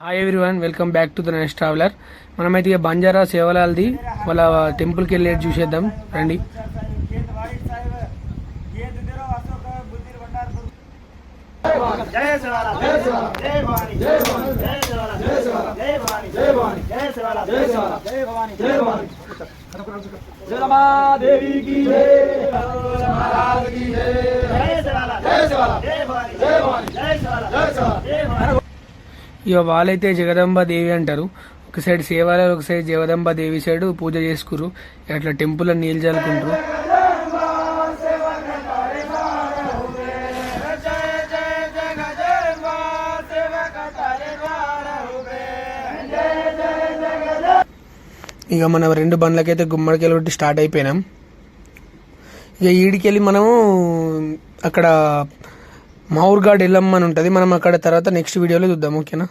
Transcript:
hi everyone welcome back to the next traveller మనమైతే ఇక బంజారా సేవలాల్ది వాళ్ళ టెంపుల్కి వెళ్ళి చూసేద్దాం రండి జయ ఇక వాళ్ళైతే జగదంబ దేవి అంటారు. ఒక సైడ్ సేవాలయాలు ఒక సైడ్ జగదంబ దేవి సైడ్ పూజ చేసుకురు అట్లా టెంపుల్ నీళ్ళు చల్లుకుంటారు. ఇక మనం రెండు బండ్లకైతే గుమ్మడికాయలు కొట్టి స్టార్ట్ అయిపోయినాం. ఇక ఈడికెళ్ళి మనము అక్కడ మాఊర్గాడ్ ఎల్లమ్మ అని ఉంటుంది. మనం అక్కడ తర్వాత నెక్స్ట్ వీడియోలో చూద్దాం ఓకేనా?